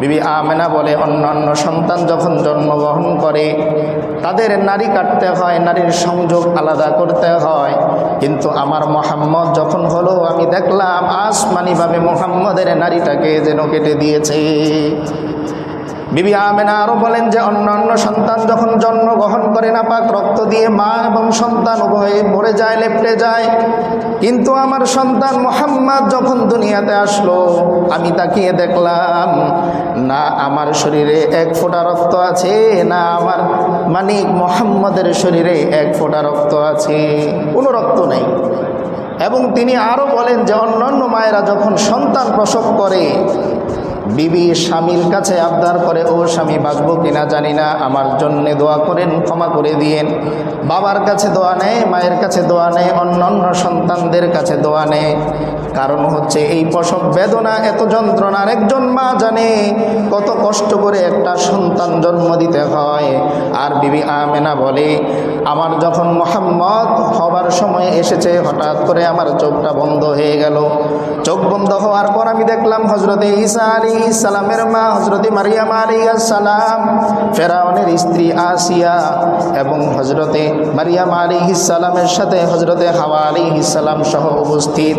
বিবি আমেনা বলে অন্য অন্য সন্তান যখন জন্মগ্রহণ করে, তাদের নারী কাটতে হয়, নারীর সংযোগ আলাদা করতে হয়। কিন্তু আমার মোহাম্মদ যখন হলো, আমি দেখলাম আসমানিভাবে মোহাম্মদের নারীটাকে যেন কেটে দিয়েছে। বিবি আমেনা আরও বলেন যে অন্য অন্য সন্তান যখন জন্মগ্রহণ করে না পাক রক্ত দিয়ে মা এবং সন্তান উভয়ে মরে যায়, লেপটে যায়। কিন্তু আমার সন্তান মোহাম্মদ যখন দুনিয়াতে আসলো, আমি তাকিয়ে দেখলাম না আমার শরীরে এক ফোঁটা রক্ত আছে, না আমার মানিক মোহাম্মদের শরীরে এক ফোঁটা রক্ত আছে, কোনো রক্ত নেই। এবং তিনি আরও বলেন যে অন্যান্য মায়েরা যখন সন্তান প্রসব করে, বিবি স্বামীর কাছে আবদার করে, ও স্বামী, বাঁচবো কিনা জানি না, আমার জন্যে দোয়া করেন, ক্ষমা করে দিয়েন। বাবার কাছে দোয়া নেয়, মায়ের কাছে দোয়া নেয় অন্য অন্য সন্তানদের কাছে দোয়া নেয়। কারণ হচ্ছে এই প্রসব বেদনা, এত যন্ত্রণার একজন মা জানে কত কষ্ট করে একটা সন্তান জন্ম দিতে হয়। আর বিবি আমেনা বলে, আমার যখন মোহাম্মদ হবার সময় এসেছে, হঠাৎ করে আমার চোখটা বন্ধ হয়ে গেল। চোখ বন্ধ হওয়ার পর আমি দেখলাম হজরতে ঈসা আলী সালামের মা হজরতে মারিয়াম আলী সালাম, ফেরাউনের স্ত্রী আসিয়া এবং হজরতে মারিয়াম আলী সালামের সাথে হজরতে হাওয়া আলী সালাম সহ উপস্থিত।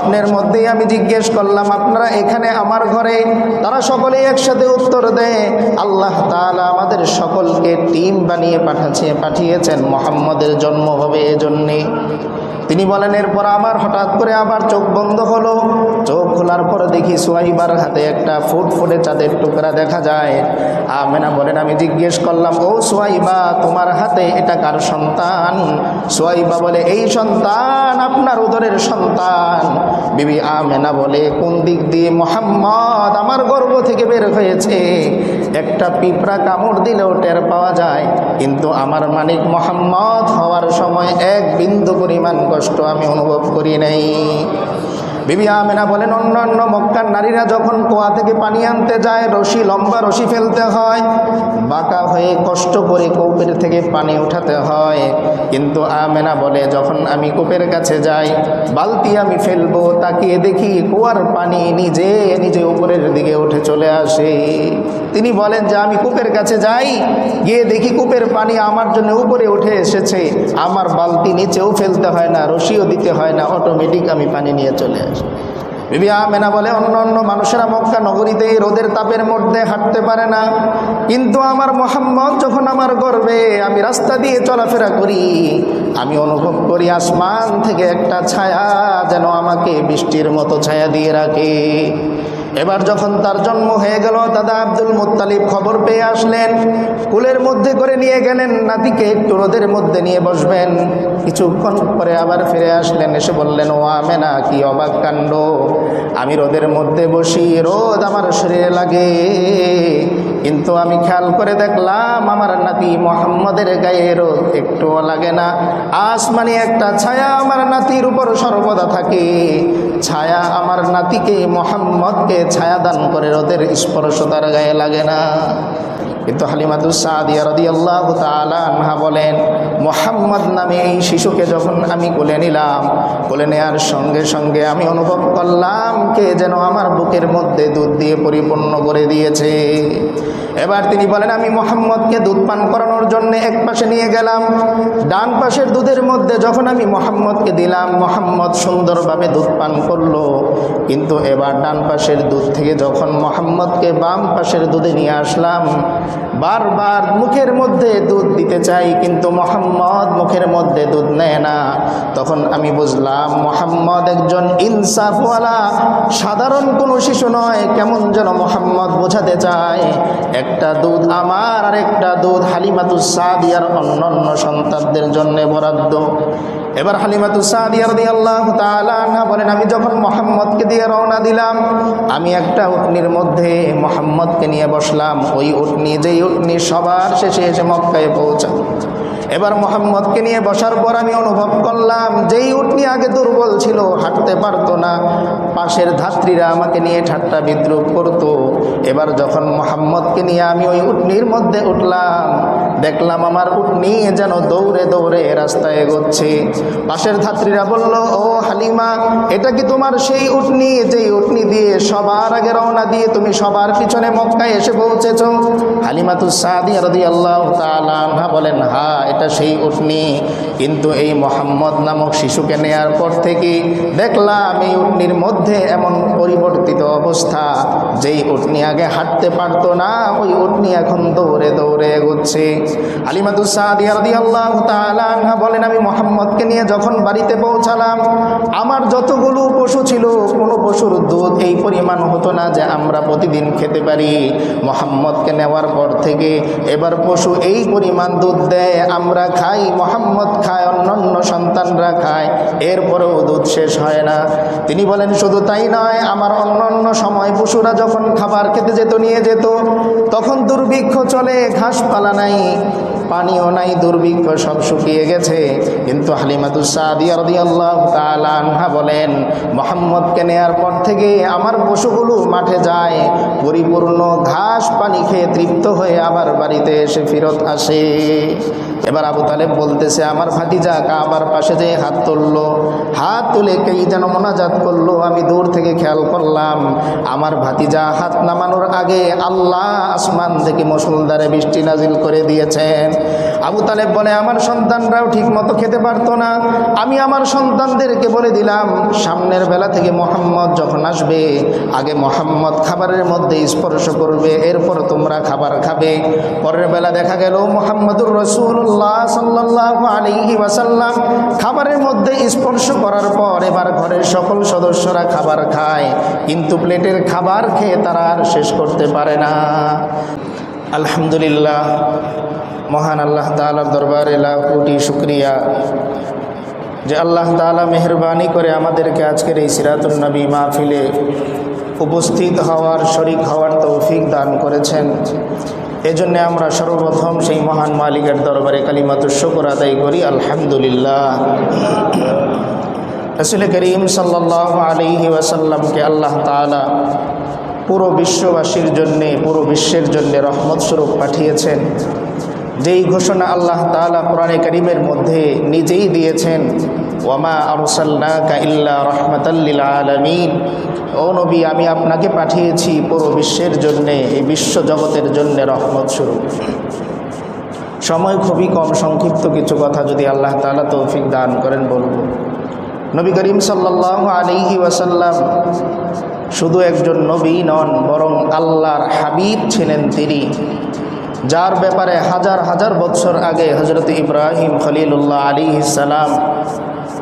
স্বপ্নের মধ্যেই আমি জিজ্ঞেস করলাম, আপনারা এখানে আমার ঘরে? তারা সকলেই একসাথে উত্তর দেয়, আল্লাহ তালা আমাদের সকলকে টিম বানিয়ে পাঠাচ্ছে, পাঠিয়েছেন মোহাম্মদের জন্ম হবে এজন্যে। তিনি বলেন, এরপর আমার হঠাৎ করে আবার চোখ বন্ধ হলো। চোখ খোলার পরে দেখি সোয়াইবার হাতে একটা ফুট ফুটে চাঁদের টুকরা দেখা যায়। আমেনা বলেন, আমি জিজ্ঞেস করলাম, ও সোয়াইবা, তোমার হাতে এটা কার সন্তান? সোয়াইবা বলে, এই সন্তান আপনার উদরের সন্তান। বিবি আমেনা বলে, কোন দিক দিয়ে মোহাম্মদ আমার গর্ব থেকে বের হয়েছে? একটা পিঁপড়া কামড় দিলেও টের পাওয়া যায়। কিন্তু আমার মানিক মোহাম্মদ হওয়ার সময় এক বিন্দু পরিমাণ কষ্ট আমি অনুভব করি নাই। বিবি আমেনা বলেন অন্যান্য মক্কার নারীরা যখন কুয়া থেকে পানি আনতে যায়, রশি লম্বা রশি ফেলতে হয়, বাঁকা হয়ে কষ্ট করে কূপের থেকে পানি উঠাতে হয়। কিন্তু আমেনা বলে, যখন আমি কূপের কাছে যাই, বালতি আমি ফেলব, তাকিয়ে দেখি কুয়ার পানি নিজে নিজে উপরের দিকে উঠে চলে আসে। তিনি বলেন যে, আমি কূপের কাছে যাই, গিয়ে দেখি কূপের পানি আমার জন্য উপরে উঠে এসেছে। আমার বালতি নিচেও ফেলতে হয় না, রশিও দিতে হয় না অটোমেটিক আমি পানি নিয়ে চলে বিবি আমেনা বলে অন্য অন্য মানুষেরা মক্কা নগরীতে রোদের তাপের মধ্যে হাঁটতে পারে না। কিন্তু আমার মোহাম্মদ যখন আমার গর্বে আমি রাস্তা দিয়ে চলাফেরা করি, আমি অনুভব করি আসমান থেকে একটা ছায়া যেন আমাকে বৃষ্টির মতো ছায়া দিয়ে রাখে। এবার যখন তার জন্ম হয়ে গেল, দাদা আব্দুল মোত্তালিব খবর পেয়ে আসলেন। কুলের মধ্যে করে নিয়ে গেলেন, নাতিকে একটু রোদের মধ্যে নিয়ে বসবেন। কিছুক্ষণ পরে আবার ফিরে আসলেন, এসে বললেন, ও আমেনা, কি অবাক কাণ্ড। আমি রোদের মধ্যে বসি, রোদ আমার শরীরে লাগে। কিন্তু আমি খেয়াল করে দেখলাম আমার নাতি মোহাম্মদের গায়ে রোদ একটুও লাগে না। আসমানি একটা ছায়া আমার নাতির উপর সর্বদা থাকে। ছায়া আমার নাতিকে মোহাম্মদকে ছায়া দান করে রোদের স্পর্শ তার গায়ে লাগে না। কিন্তু হালিমাতুসাদিয়া রদি আল্লাহ আনহা বলেন, মোহাম্মদ নামে এই শিশুকে যখন আমি কোলে নিলাম, কোলে নেওয়ার সঙ্গে সঙ্গে আমি অনুভব করলাম কে যেন আমার বুকের মধ্যে দুধ দিয়ে পরিপূর্ণ করে দিয়েছে। এবার তিনি বলেন, আমি মোহাম্মদকে দুধ পান করানোর জন্য এক পাশে নিয়ে গেলাম। ডান পাশের দুধের মধ্যে যখন আমি মোহাম্মদকে দিলাম, মোহাম্মদ সুন্দরভাবে দুধ পান করল। কিন্তু এবার ডান পাশের দুধ থেকে যখন মোহাম্মদকে বাম পাশের দুধে নিয়ে আসলাম বারবার মুখের মধ্যে দুধ দিতে চাই, কিন্তু মোহাম্মদ মুখের মধ্যে দুধ নেয় না। তখন আমি বুঝলাম, মোহাম্মদ একজন ইনসাফওয়ালা, সাধারণ কোনো শিশু নয়, কেমন যেন মোহাম্মদ বোঝাতে চায়, একটা দুধ আমার আর একটা দুধ হালিমাতুস সাদিয়ার অন্য অন্য সন্তানদের জন্যে বরাদ্দ। এবার হালিমাতু সাদিয়া বলেন, আমি যখন মোহাম্মদকে দিয়ে রওনা দিলাম, আমি একটা উটনির মধ্যে মোহাম্মদকে নিয়ে বসলাম। ওই উটনি যেই উটনি সবার শেষে এসে মক্কায় পৌঁছাল। এবার মোহাম্মদকে নিয়ে বসার পর আমি অনুভব করলাম, যেই উটনি আগে দুর্বল ছিল, হাঁটতে পারতো না। পাশের ধাত্রীরা আমাকে নিয়ে ঠাট্টা বিদ্রুপ করতো। এবার যখন মোহাম্মদকে নিয়ে আমি ওই উটনির মধ্যে উঠলাম, দেখলাম আমার উটনি যেন দৌড়ে দৌড়ে রাস্তায় এগোচ্ছে। পাশের ধাত্রীরা বলল, ও হালিমা, এটা কি তোমার সেই উটনি? যেই উটনি দিয়ে সবার আগে রওনা দিয়ে তুমি সবার পিছনে মক্কায় এসে পৌঁছেছ? হালিমাতুসাদি রদি আল্লাহ বলেন, হা, এটা সেই উটনি। কিন্তু এই মোহাম্মদ নামক শিশুকে নেয়ার পর থেকে দেখলাম এই উটনির মধ্যে এমন পরিবর্তিত অবস্থা। যেই উটনি আগে হাঁটতে পারতো না, ওই উটনি এখন দৌড়ে দৌড়ে এগোচ্ছে। আলিমাতুসাদি রদি বলেন, আমি মোহাম্মদকে নিয়ে যখন বাড়িতে পৌঁছালাম, আমার যতগুলো পশু ছিল, কোনো পশুর দুধ এই পরিমাণ হতো না যে আমরা প্রতিদিন খেতে পারি। মোহাম্মদকে নেওয়ার পর থেকে এবার পশু এই পরিমাণ দুধ দেয়, আমরা খাই, মোহাম্মদ খায়, অন্যান্য সন্তানরা খায়। এরপরেও দুধ শেষ হয় না। তিনি বলেন শুধু তাই নয়, আমার অন্যান্য সময় পশুরা যখন খাবার খেতে যেত, নিয়ে যেত, তখন দুর্ভিক্ষ চলে, ঘাসপালা নাই, পানিও নাই, দুর্ভিক্ষ সব শুকিয়ে গেছে। কিন্তু হালিমাতুসাদিয়ারদিয়াল্লাহ তালানহা বলেন, মোহাম্মদকে নেয়ার পর থেকে আমার পশুগুলো মাঠে যায়, পরিপূর্ণ ঘাস পানি খেয়ে তৃপ্ত হয়ে আবার বাড়িতে এসে ফেরত আসে। এবার আবু তালেব বলতেছে, আমার ভাতিজা কাবার পাশে যে হাত তুলল, হাত তুলে কেই যেন মোনাজাত করল, আমি দূর থেকে খেয়াল করলাম, আমার ভাতিজা হাত নামানোর আগে আল্লাহ আসমান থেকে মুসলদারে বৃষ্টি নাজিল করে দিয়েছেন। আবু তালেব বলে, আমার সন্তানরাও ঠিক মতো খেতে পারতো না। আমি আমার সন্তানদেরকে বলে দিলাম, সামনের বেলা থেকে মোহাম্মদ যখন আসবে, আগে মোহাম্মদ খাবারের মধ্যে স্পর্শ করবে, এরপর তোমরা খাবার খাবে। পরের বেলা দেখা গেল, মোহাম্মদুর রসুল্লাহ সাল্লাহ আলিহি ওয়াসাল্লাম খাবারের মধ্যে স্পর্শ করার পর এবার ঘরের সকল সদস্যরা খাবার খায়। কিন্তু প্লেটের খাবার খেয়ে তারা আর শেষ করতে পারে না। আলহামদুলিল্লাহ মহান আল্লাহ তালার দরবারে লাখ কোটি শুক্রিয়া যে আল্লাহ তালা মেহরবানি করে আমাদেরকে আজকের এই সিরাতুল নবী মাহফিলে উপস্থিত হওয়ার, শরিক হওয়ার তৌফিক দান করেছেন। এজন্য আমরা সর্বপ্রথম সেই মহান মালিকের দরবারে কালিমাত শুকর আদায় করি, আলহামদুলিল্লাহ। রসুল করিম সাল্লাহ আলিহি ওয়াসাল্লামকে আল্লাহ তালা পুরো বিশ্ববাসীর জন্যে, পুরো বিশ্বের জন্যে রহমত স্বরূপ পাঠিয়েছেন। যেই ঘোষণা আল্লাহ তালা কোরআনে করিমের মধ্যে নিজেই দিয়েছেন, ওয়ামা আরসাল্লাকা ইল্লা রহমতাল্লিল আলমিন ও নবী, আমি আপনাকে পাঠিয়েছি পুরো বিশ্বের জন্যে, এই বিশ্ব জগতের জন্যে রহমত স্বরূপ। সময় খুবই কম, সংক্ষিপ্ত কিছু কথা যদি আল্লাহ তালা তৌফিক দান করেন বলব। নবী করিম সাল্লাহ আলিহি ওয়াসাল্লাম শুধু একজন নবী নন, বরং আল্লাহর হাবিব ছিলেন তিনি। যার ব্যাপারে হাজার হাজার বছর আগে হজরত ইব্রাহিম খলিলুল্লাহ আলী সালাম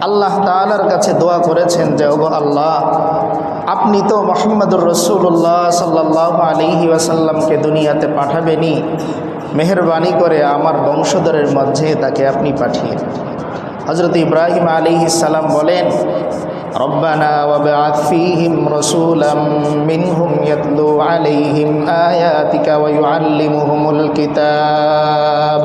আল্লাহ তালার কাছে দোয়া করেছেন যে, ওগো আল্লাহ, আপনি তো মোহাম্মদুর রসুল্লাহ সাল্লাহ আলিহি ওয়াসাল্লামকে দুনিয়াতে পাঠাবেনি মেহরবানি করে আমার বংশধরের মধ্যে তাকে আপনি পাঠিয়ে হজরত ইব্রাহিম আলী সালাম বলেন ربنا وابعث فيهم رسولا منهم يتلو عليهم آياتك ويعلمهم الكتاب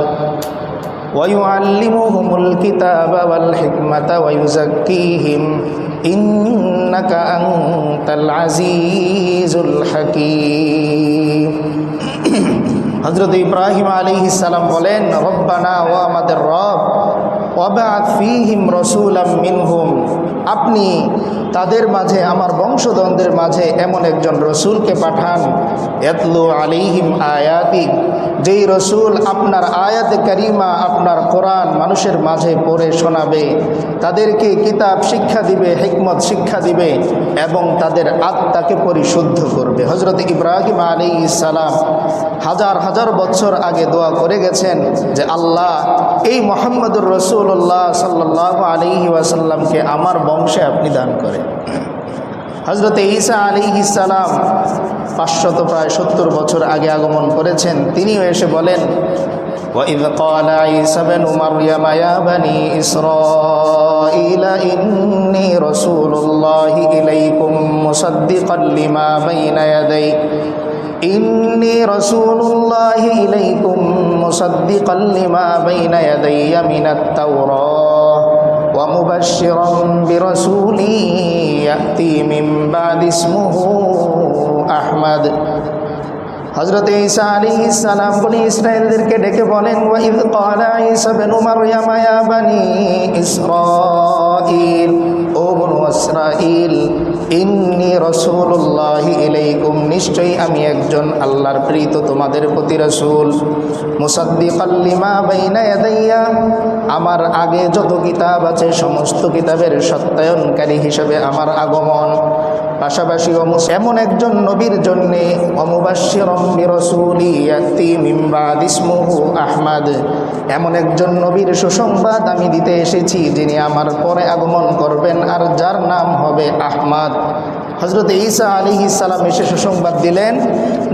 ويعلمهم الكتاب والحكمة ويزكيهم إنك أنت العزيز الحكيم হজরত ইব্রাহিম আলী ইসালাম বলেন রব্বানা ও আমাদের রব অবাত ফিহিম রসুলাম মিনহুম আপনি তাদের মাঝে, আমার বংশধনদের মাঝে এমন একজন রসুলকে পাঠান। এতলু আলিহিম আয়াতি, যেই রসুল আপনার আয়াত করিমা, আপনার কোরআন মানুষের মাঝে পড়ে শোনাবে। তাদেরকে কিতাব শিক্ষা দিবে, হেকমত শিক্ষা দিবে এবং তাদের আত্মাকে পরিশুদ্ধ করবে। হজরত ইব্রাহিম আলী ইসালাম হাজার হাজার বছর আগে দোয়া করে গেছেন যে, আল্লাহ, এই মোহাম্মদুর রসুল্লাহ সাল্লাহ আলিহি ওয়াসাল্লামকে আমার বংশে আপনি দান করেন। হজরত ঈসা আলী ইসালাম পাঁচশত প্রায় সত্তর বছর আগে আগমন করেছেন তিনিও এসে বলেন وإذ قال عيسى بن مريم يا بني إسرائيل إني رسول الله إليكم مصدقا لما بين يدي إني رسول الله إليكم مصدقا لما بين يدي من التوراة ومبشرا برسول يأتي من بعد اسمه أحمد হজরত ঈসা আলাইহিস সালাম বনি ইসরায়েলদেরকে ডেকে বলেন ওয়াইদ ক্বালা ঈসা ইবনু মারইয়াম ইয়া বানি ইসরাঈল ও বনু ইসরাঈল ইন্নী রসুল্লাহি ইলাইকুম, নিশ্চয়ই আমি একজন আল্লাহর প্রীত তোমাদের প্রতি রসুল। মুসাদ্দি পাল্লিমা বাইনা ইয়াদাইয়া, আমার আগে যত কিতাব আছে, সমস্ত কিতাবের সত্যায়নকারী হিসেবে আমার আগমন। পাশাপাশি এমন একজন নবীর জন্যে আহমাদ। এমন একজন নবীর সুসংবাদ আমি দিতে এসেছি যিনি আমার পরে আগমন করবেন আর যার নাম হবে আহমাদ। হজরত ঈসা আলী ইসালাম এসে সুসংবাদ দিলেন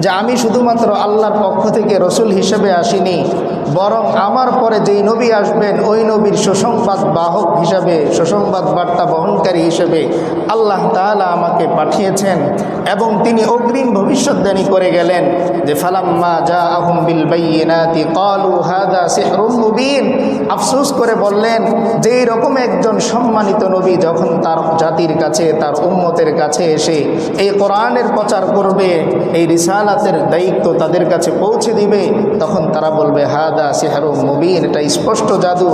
যে আমি শুধুমাত্র আল্লাহর পক্ষ থেকে রসুল হিসেবে আসিনি, বরং আমার পরে যেই নবী আসবেন, ওই নবীর সুসংবাদ বাহক হিসাবে, সুসংবাদ বার্তা বহনকারী হিসেবে আল্লাহ তাআলা আমাকে পাঠিয়েছেন এবং তিনি অগ্রিম ভবিষ্যৎবাণী করে গেলেন। যে ফালাম্মা যা আহম বিল বাইয়িনাতি ক্বালু হাদা সিহরুম মুবিন। আফসোস করে বললেন যে এইরকম একজন সম্মানিত নবী যখন তার জাতির কাছে, তার উম্মতের কাছে এসে এই কোরআনের প্রচার করবে, এই রিসালাতের দায়িত্ব তাদের কাছে পৌঁছে দিবে, তখন তারা বলবে, হাদা সেহারু মুবিন। এটা স্পষ্ট জাদু।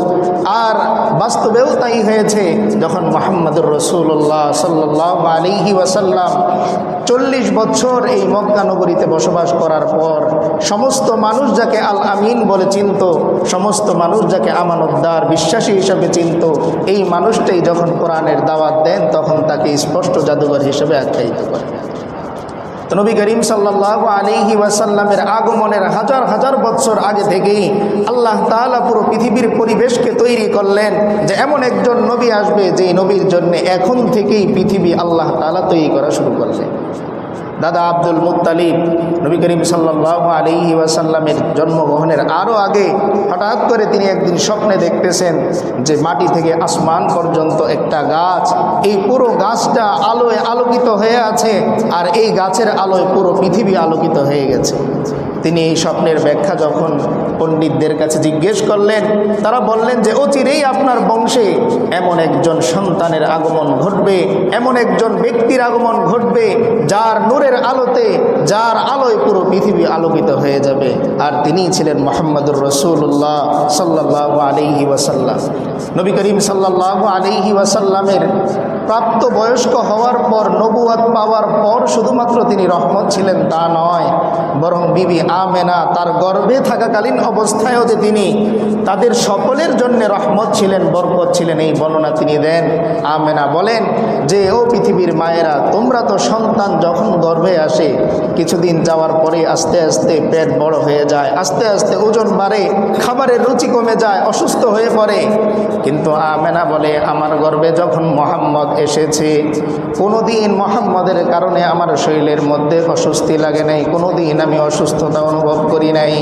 আর বাস্তবেও তাই হয়েছে, যখন মোহাম্মদুর রসুল্লাহ সাল্লাহ আলিহি ওয়াসাল্লাম চল্লিশ বছর এই মক্কা নগরীতে বসবাস করার পর সমস্ত মানুষ যাকে আল আমিন বলে চিনত, সমস্ত মানুষ যাকে আমানতদার বিশ্বাসী হিসাবে চিনত, এই মানুষটাই যখন কোরআনের দাওয়াত দেন তখন তাকে স্পষ্ট জাদুঘর হিসেবে আখ্যায়িত করে। নবী করিম সাল্লাহ আলিহি ওয়াসাল্লামের আগমনের হাজার হাজার বছর আগে থেকেই আল্লাহ তাআলা পুরো পৃথিবীর পরিবেশকে তৈরি করলেন যে এমন একজন নবী আসবে যে নবীর জন্য এখন থেকেই পৃথিবী আল্লাহ তাআলা তৈরি করা শুরু করলেন দাদা আব্দুল মুত্তালিব, নবী করিম সাল্লাহ আলিহি ওয়াসাল্লামের জন্মগ্রহণের আরও আগে হঠাৎ করে তিনি একদিন স্বপ্নে দেখতেছেন যে মাটি থেকে আসমান পর্যন্ত একটা গাছ। এই পুরো গাছটা আলোয় আলোকিত হয়ে আছে আর এই গাছের আলোয় পুরো পৃথিবী আলোকিত হয়ে গেছে। তিনি এই স্বপ্নের ব্যাখ্যা যখন পণ্ডিতদের কাছে জিজ্ঞেস করলেন, তারা বললেন যে অচিরেই আপনার বংশে এমন একজন সন্তানের আগমন ঘটবে, এমন একজন ব্যক্তির আগমন ঘটবে, যার নূরের আলোতে, যার আলোয় পুরো পৃথিবী আলোকিত হয়ে যাবে। আর তিনিই ছিলেন মোহাম্মদুর রসুল্লাহ সাল্লাহ আলিহি ওয়াসাল্লাম। নবী করিম সাল্লাহ আলিহি ওয়াসাল্লামের প্রাপ্ত বয়স্ক হওয়ার পর নবুয়াত পাওয়ার পর শুধুমাত্র তিনি রহমত ছিলেন, তা নয়। বরং বিবি আমেনা তার গর্ভে থাকাকালীন অবস্থায়ও যে তিনি তাদের সকলের জন্য রহমত ছিলেন, বরকত ছিলেন, এই বর্ণনা তিনি দেন। আমেনা বলেন যে, ও পৃথিবীর মায়েরা, তোমরা তো সন্তান যখন গর্ভে আসে, কিছুদিন যাওয়ার পরে আস্তে আস্তে পেট বড় হয়ে যায়, আস্তে আস্তে ওজন বাড়ে, খাবারের রুচি কমে যায়, অসুস্থ হয়ে পড়ে। কিন্তু আমেনা বলে, আমার গর্ভে যখন মোহাম্মদ এসেছে। কোনো দিন মোহাম্মদের কারণে আমার শরীরের মধ্যে অস্বস্তি লাগে নাই কোনো দিন আমি অসুস্থতা অনুভব করি নাই।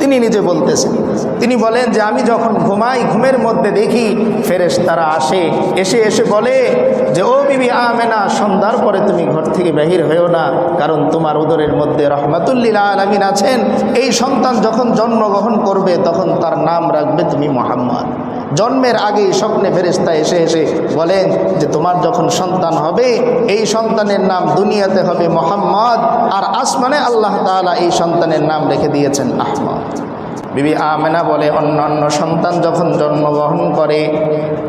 তিনি নিজে বলতেছেন, তিনি বলেন যে আমি যখন ঘুমাই, ঘুমের মধ্যে দেখি ফেরেশ তারা আসে, এসে এসে বলে যে, ও বিবি আমেনা, সন্ধ্যার পরে তুমি ঘর থেকে বাহির হয়েও না, কারণ তোমার উদরের মধ্যে রহমাতুল্লিল আলমিন আছেন। এই সন্তান যখন জন্মগ্রহণ করবে, তখন তার নাম রাখবে তুমি মোহাম্মদ। জন্মের আগেই স্বপ্নে ফেরেস্তা এসে এসে বলেন যে তোমার যখন সন্তান হবে, এই সন্তানের নাম দুনিয়াতে হবে মোহাম্মদ, আর আসমানে আল্লাহ তাআলা এই সন্তানের নাম রেখে দিয়েছেন আহমদ। বিবি আমেনা বলে, অন্য অন্য সন্তান যখন জন্মগ্রহণ করে,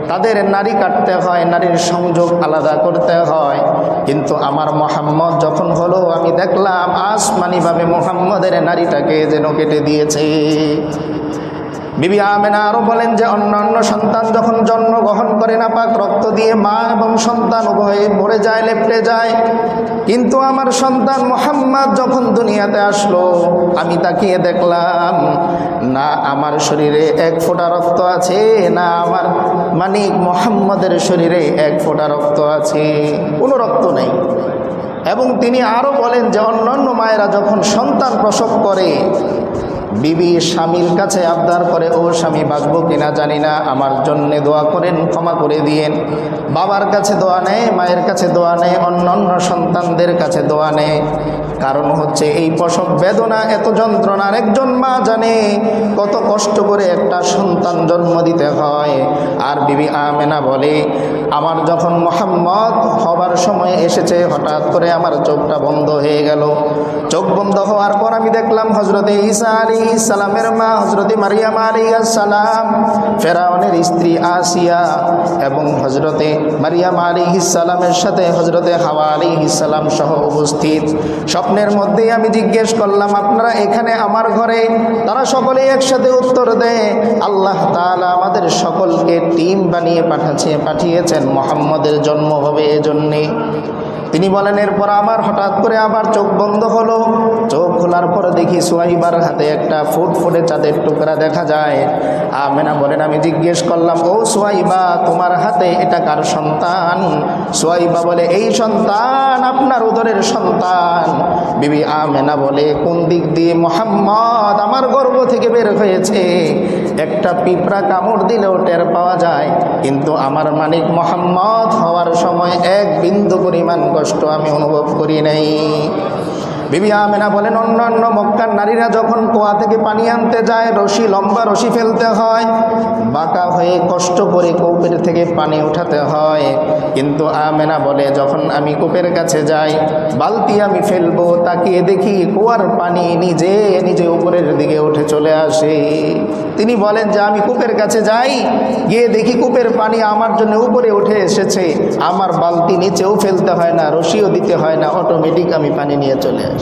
তাদের নারী কাটতে হয়, নারীর সংযোগ আলাদা করতে হয়। কিন্তু আমার মোহাম্মদ যখন হলো, আমি দেখলাম আসমানিভাবে মোহাম্মদের নারীটাকে যেন কেটে দিয়েছে। বিবি আমেনা আরও বলেন যে অন্যান্য সন্তান যখন জন্মগ্রহণ করে না, পাক রক্ত দিয়ে মা এবং সন্তান উভয়ে মরে যায়, লেপটে যায়। কিন্তু আমার সন্তান মোহাম্মদ যখন দুনিয়াতে আসলো, আমি তাকিয়ে দেখলাম, না আমার শরীরে এক ফোঁটা রক্ত আছে, না আমার মানিক মোহাম্মদের শরীরে এক ফোঁটা রক্ত আছে, কোনো রক্ত নেই। এবং তিনি আরও বলেন যে অন্যান্য মায়েরা যখন সন্তান প্রসব করে বিবি স্বামীর কাছে আবদার করে, ও স্বামী, বাঁচব কিনা জানি না। আমার জন্যে দোয়া করেন, ক্ষমা করে দিয়েন। বাবার কাছে দোয়া নেয়, মায়ের কাছে দোয়া নেয় অন্য অন্য সন্তানদের কাছে দোয়া নেয়। কারণ হচ্ছে এই প্রসব বেদনা, এত যন্ত্রণার একজন মা জানে কত কষ্ট করে একটা সন্তান জন্ম দিতে হয়। আর বিবি আমেনা বলে, আমার যখন মোহাম্মদ হবার সময় এসেছে, হঠাৎ করে আমার চোখটা বন্ধ হয়ে গেল। চোখ বন্ধ হওয়ার পর আমি দেখলাম হজরতে ঈসা আলী ইসালামের মা হজরতে মারিয়াম আলী সালাম, ফেরাউনের স্ত্রী আসিয়া এবং হজরতে মারিয়াম আলী ইসালামের সাথে হজরতে হাওয়া আলী ইসালাম সহ উপস্থিত। স্বপ্নের মধ্যেই আমি জিজ্ঞেস করলাম, আপনারা এখানে আমার ঘরে? তারা সকলে একসাথে উত্তর দেয়, আল্লাহ তালা আমাদের সকলকে টিম বানিয়ে পাঠাচ্ছে পাঠিয়েছেন। মোহাম্মদের জন্ম হবে এজন্যে। তিনি বলেন, এরপর আমার হঠাৎ করে আবার চোখ বন্ধ হলো। চোখ খোলার পরে দেখি সোয়াইবার হাতে একটা ফুট ফুটে চাঁদের টুকরা দেখা যায়। আমেনা বলেন, আমি জিজ্ঞেস করলাম, ও সোয়াইবা, তোমার হাতে এটা কার সন্তান? সোয়াইবা বলে, এই সন্তান আপনার উদরের সন্তান। বিবি আমেনা বলে, কোন দিক দিয়ে মোহাম্মদ আমার গর্ব থেকে বের হয়েছে? একটা পিঁপড়া কামড় দিলেও টের পাওয়া যায়, কিন্তু আমার মানিক মোহাম্মদ হওয়ার সময় এক বিন্দু পরিমাণ কষ্ট আমি অনুভব করি নাই। বিবি আমেনা বলেন অন্য অন্য মক্কার নারীরা যখন কুয়া থেকে পানি আনতে যায়, রশি লম্বা, রশি ফেলতে হয়, বাঁকা হয়ে কষ্ট করে কূপের থেকে পানি উঠাতে হয়। কিন্তু আমেনা বলে, যখন আমি কূপের কাছে যাই, বালতি আমি ফেলব, তাকিয়ে দেখি কুয়ার পানি নিজে নিজে উপরের দিকে উঠে চলে আসে। তিনি বলেন যে, আমি কূপের কাছে যাই, গিয়ে দেখি কূপের পানি আমার জন্য উপরে উঠে এসেছে। আমার বালতি নিচেও ফেলতে হয় না, রশিও দিতে হয় না অটোমেটিক আমি পানি নিয়ে চলে আসি।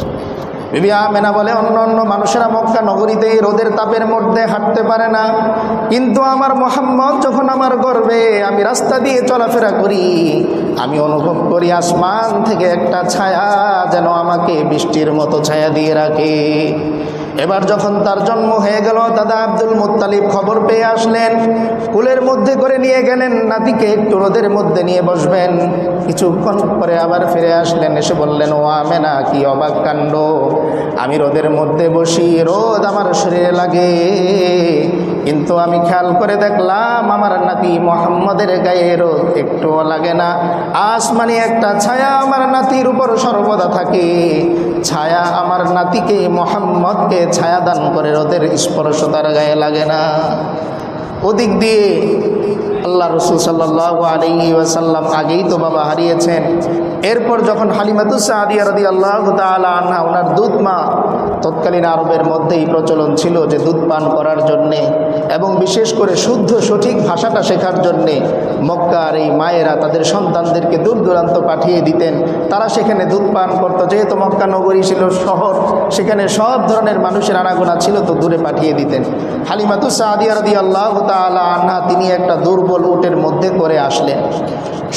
বিবি আমেনা বলে অন্য অন্য মানুষেরা মক্কা নগরীতে রোদের তাপের মধ্যে হাঁটতে পারে না। কিন্তু আমার মোহাম্মদ যখন আমার গর্বে আমি রাস্তা দিয়ে চলাফেরা করি, আমি অনুভব করি আসমান থেকে একটা ছায়া যেন আমাকে বৃষ্টির মতো ছায়া দিয়ে রাখে। এবার যখন তার জন্ম হয়ে গেল, দাদা আব্দুল মুত্তালিব খবর পেয়ে আসলেন। কুলের মধ্যে করে নিয়ে গেলেন, নাতিকে একটু রোদের মধ্যে নিয়ে বসবেন। কিছুক্ষণ পরে আবার ফিরে আসলেন, এসে বললেন, ও আমেনা, কি অবাক কাণ্ড। আমি রোদের মধ্যে বসি, রোদ আমার শরীরে লাগে। কিন্তু আমি খেয়াল করে দেখলাম, আমার নাতি মোহাম্মদের গায়ে রোদ একটুও লাগে না। আসমানি একটা ছায়া আমার নাতির উপর সর্বদা থাকে। ছায়া আমার নাতিকে মোহাম্মদকে ছায়া দান করে রোদের স্পর্শ তার গায়ে লাগে না। ওদিক দিয়ে আল্লাহ রসুল সাল্লাহ আলী ওয়াসাল্লাম আগেই তো বাবা হারিয়েছেন। এরপর যখন হালিমাতুসা আদি আদি আল্লাহ আন্না ওনার দুধ মা তৎকালীন আরবের মধ্যেই প্রচলন ছিল যে দুধ পান করার জন্যে এবং বিশেষ করে শুদ্ধ, সঠিক ভাষাটা শেখার জন্যে মক্কার এই মায়েরা তাদের সন্তানদেরকে দূর দূরান্ত পাঠিয়ে দিতেন। তারা সেখানে দুধ পান করতো। যেহেতু মক্কা নগরী ছিল শহর, সেখানে সব ধরনের মানুষের আনাগোনা ছিল, তো দূরে পাঠিয়ে দিতেন। হালিমাতুসা আদি আদি আল্লাহ তালা আন্না তিনি একটা দুর্বল উটের মধ্যে করে আসলেন।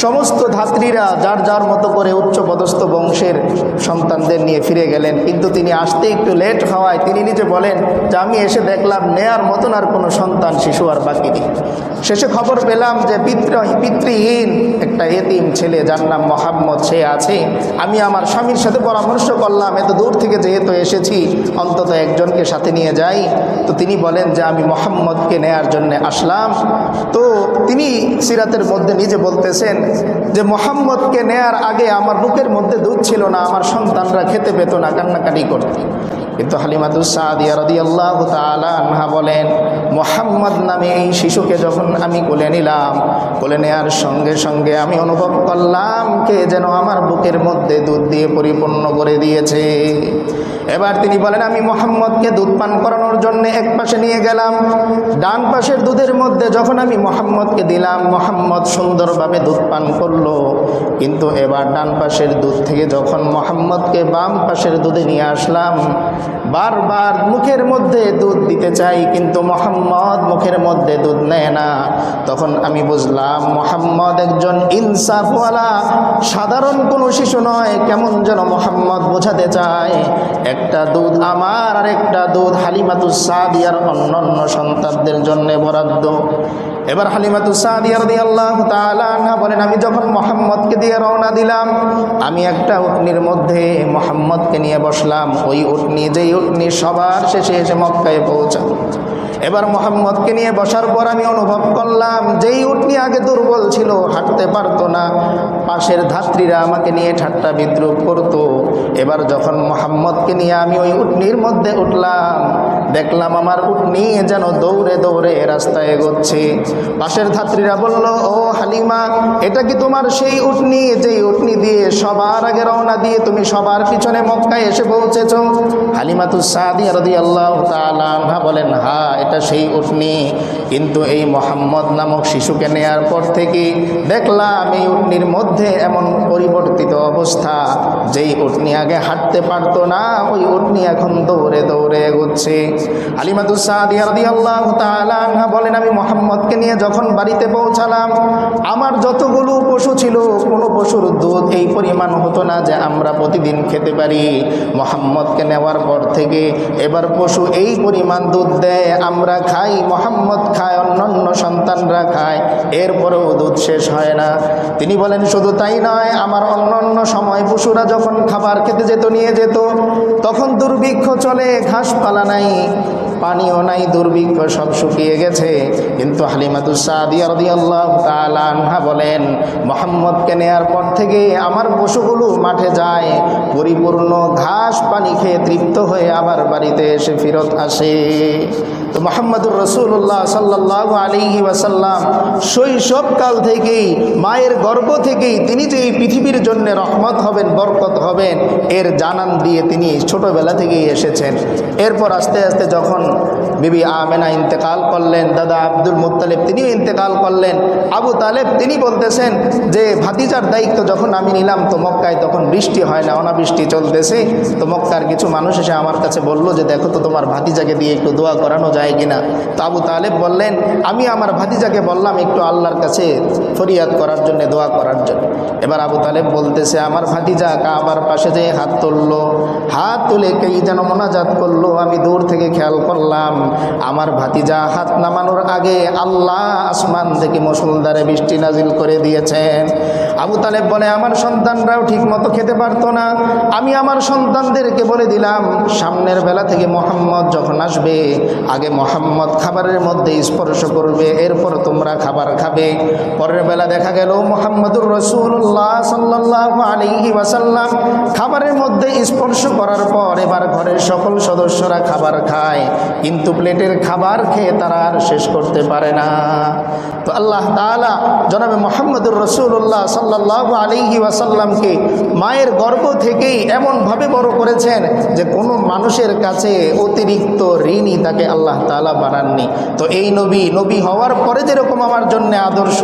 সমস্ত ধাত্রীরা যার যার মতো করে উচ্চপদস্থ বংশের সন্তানদের নিয়ে ফিরে গেলেন। কিন্তু তিনি আসতে একটু লেট হওয়ায় তিনি নিজে বলেন, যে আমি এসে দেখলাম নেয়ার মতন আর কোনো সন্তান, শিশু আর বাকি নেই। শেষে খবর পেলাম যে পিতৃ পিতৃহীন একটা এতিম ছেলে যার নাম মোহাম্মদ, সে আছে। আমি আমার স্বামীর সাথে পরামর্শ করলাম, এত দূর থেকে যেহেতু এসেছি, অন্তত একজনকে সাথে নিয়ে যাই। তো তিনি বলেন যে, আমি মোহাম্মদকে নেয়ার জন্য আসলাম। তো তিনি সিরাতের মধ্যে নিজে বলতেছেন যে, মোহাম্মদকে নেয়ার আগে আমার বুকের মধ্যে দুধ ছিল না, আমার সন্তানরা খেতে পেত না, কান্নাকাটি করত। কিন্তু হালিমাদুসাদিয়া রদি আল্লাহ বলেন, মোহাম্মদ নামে এই শিশুকে যখন আমি কোলে নিলাম, কোলে নেওয়ার সঙ্গে সঙ্গে আমি অনুভব করলাম, কে যেন আমার বুকের মধ্যে দুধ দিয়ে পরিপূর্ণ করে দিয়েছে। এবার তিনি বলেন, আমি মোহাম্মদকে দুধ পান করানোর জন্য এক পাশে নিয়ে গেলাম। ডান পাশের দুধের মধ্যে যখন আমি মোহাম্মদকে দিলাম, মোহাম্মদ সুন্দরভাবে দুধ পান করল। কিন্তু এবার ডান পাশের দুধ থেকে যখন মোহাম্মদকে বাম পাশের দুধে নিয়ে আসলাম, বারবার মুখের মধ্যে দুধ দিতে চাই, কিন্তু মোহাম্মদ মুখের মধ্যে দুধ নেয় না। তখন আমি বুঝলাম, মোহাম্মদ একজন ইনসাফওয়ালা, সাধারণ কোনো শিশু নয়, কেমন যেন মোহাম্মদ বোঝাতে চায়। একটা দুধ আমার আর একটা দুধ হালিমাতুস সাদিয়ার অন্য অন্য সন্তানদের জন্য বরাদ্দ। এবার হালিমাতু সাদিয়ার দিয়ে আল্লাহ তালা বলেন, আমি যখন মোহাম্মদকে দিয়ে রওনা দিলাম, আমি একটা উটনির মধ্যে মোহাম্মদকে নিয়ে বসলাম। ওই উটনি যেই উটনি সবার শেষে এসে মক্কায় পৌঁছাল। এবার মোহাম্মদকে নিয়ে বসার পর আমি অনুভব করলাম, যেই উঠনি আগে দুর্বল ছিল, হাঁটতে পারতো না। পাশের ধাত্রীরা আমাকে নিয়ে ঠাট্টা বিদ্রুপ করতো। এবার যখন মোহাম্মদকে নিয়ে আমি ওই উঠনির মধ্যে উঠলাম দেখলাম আমার উটনি যেন দৌড়ে দৌড়ে রাস্তায় এগোচ্ছে। পাশের ধাত্রীরা বলল, ও হালিমা, এটা কি তোমার সেই উটনি যেই উটনি দিয়ে সবার আগে রওনা দিয়ে তুমি সবার পিছনে মক্কায় এসে পৌঁছেছ? হালিমাতুসাদি রদি আল্লাহ তালা বলেন, হা, এটা সেই উটনি কিন্তু এই মোহাম্মদ নামক শিশুকে নেয়ার পর থেকে দেখলাম এই উটনির মধ্যে এমন পরিবর্তিত অবস্থা। যেই উটনি আগে হাঁটতে পারতো না, ওই উটনি এখন দৌড়ে দৌড়ে এগোচ্ছে। আলিমাদুসাদি আল্লাহ তালা বলেন, আমি মোহাম্মদকে নিয়ে যখন বাড়িতে পৌঁছালাম, আমার যতগুলো পশু ছিল, কোনো পশুর দুধ এই পরিমাণ হতো না যে আমরা প্রতিদিন খেতে পারি। নেওয়ার পর থেকে এবার পশু এই পরিমাণ দুধ দেয়, আমরা খাই, মোহাম্মদ খায়, অন্যান্য সন্তানরা খায়, এরপরেও দুধ শেষ হয় না। তিনি বলেন, শুধু তাই নয়, আমার অন্যান্য সময় পশুরা যখন খাবার খেতে যেত, নিয়ে যেত, তখন দুর্ভিক্ষ চলে ঘাসপালা নাই পানিও নাই, দুর্ভিক্ষ সব শুকিয়ে গেছে। কিন্তু তালানহা বলেন, মোহাম্মদকে নেয়ার পর থেকে আমার পশুগুলো মাঠে যায়। পরিপূর্ণ ঘাস পানি খেয়ে তৃপ্ত হয়ে আবার বাড়িতে এসে ফিরত আসে। তো মোহাম্মদুর রসুল্লাহ সাল্লাহ আলিহি ওয়াসাল্লাম শৈশবকাল থেকেই, মায়ের গর্ব থেকেই তিনি যে এই পৃথিবীর জন্য রহমত হবেন, বরকত হবেন, এর জানান দিয়ে তিনি ছোটবেলা থেকেই এসেছেন। এরপর আস্তে আস্তে যখন বিবি আমেনা ইন্তেকাল করলেন, দাদা আব্দুল মুত্তালেব তিনিও ইন্তেকাল করলেন। আবু তালেব তিনি বলতেছেন যে, ভাতিজার দায়িত্ব যখন আমি নিলাম তো মক্কায় তখন বৃষ্টি হয় না, অনাবৃষ্টি চলতেছে। তো মক্কার কিছু মানুষ এসে আমার কাছে বলল যে, দেখো তো তোমার ভাতিজাকে দিয়ে একটু দোয়া করানো যায় কিনা? তো আবু তালেব বললেন, আমি আমার ভাতিজাকে বললাম একটু আল্লাহর কাছে ফরিয়াদ করার জন্য, দোয়া করার জন্য। এবার আবু তালেব বলতেছে, আমার ভাতিজা কাবার পাশে যে হাত তুললো, হাত তুলে কেই যেন মোনাজাত করল, আমি দূর থেকে খেয়াল করলাম। আমার ভাতিজা হাত নামানোর আগে আল্লাহ আসমান থেকে মুসলদারে বৃষ্টি নাজিল করে দিয়েছেন। আবু তালেব বলে, আমার সন্তানরাও ঠিক মতো খেতে পারতো না। আমি আমার সন্তানদেরকে বলে দিলাম, সামনের বেলা থেকে মোহাম্মদ যখন আসবে, আগে মোহাম্মদ খাবারের মধ্যে স্পর্শ করবে, এরপর তোমরা খাবার খাবে। পরের বেলা দেখা গেল, মোহাম্মদুর রসুল্লাহ সাল্লাহ আলিহি ওয়াসাল্লাম খাবারের মধ্যে স্পর্শ করার পর এবার ঘরের সকল সদস্যরা খাবার খায়। কিন্তু প্লেটের খাবার খেয়ে তারা আর শেষ করতে পারে না। তো আল্লাহ তালা জনাবে, মোহাম্মদুর রসুল্লাহ সাল্লাহ আলিহি ওয়াসাল্লামকে মায়ের গর্ভ থেকেই এমনভাবে বড় করেছেন যে কোনো মানুষের কাছে অতিরিক্ত ঋণই তাকে আল্লাহ তালা বানাননি তো এই নবী নবী হওয়ার পরে যেরকম আমার জন্য আদর্শ,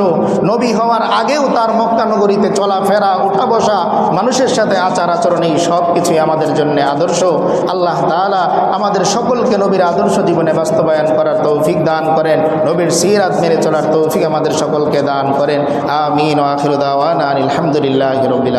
নবী হওয়ার আগেও তার মক্কা নগরীতে চলাফেরা উঠা বসা মানুষের সাথে আচার আচরণ, এই সব কিছুই আমাদের জন্য আদর্শ। আল্লাহ তালা আমাদের সকলকে নবীর আদর্শ জীবনে বাস্তবায়ন করার তৌফিক দান করেন। নবীর সিরাত মেনে চলার তৌফিক আমাদের সকলকে দান করেন। আমিন আখির দাওয়ান আলহামদুলিল্লাহ রবিল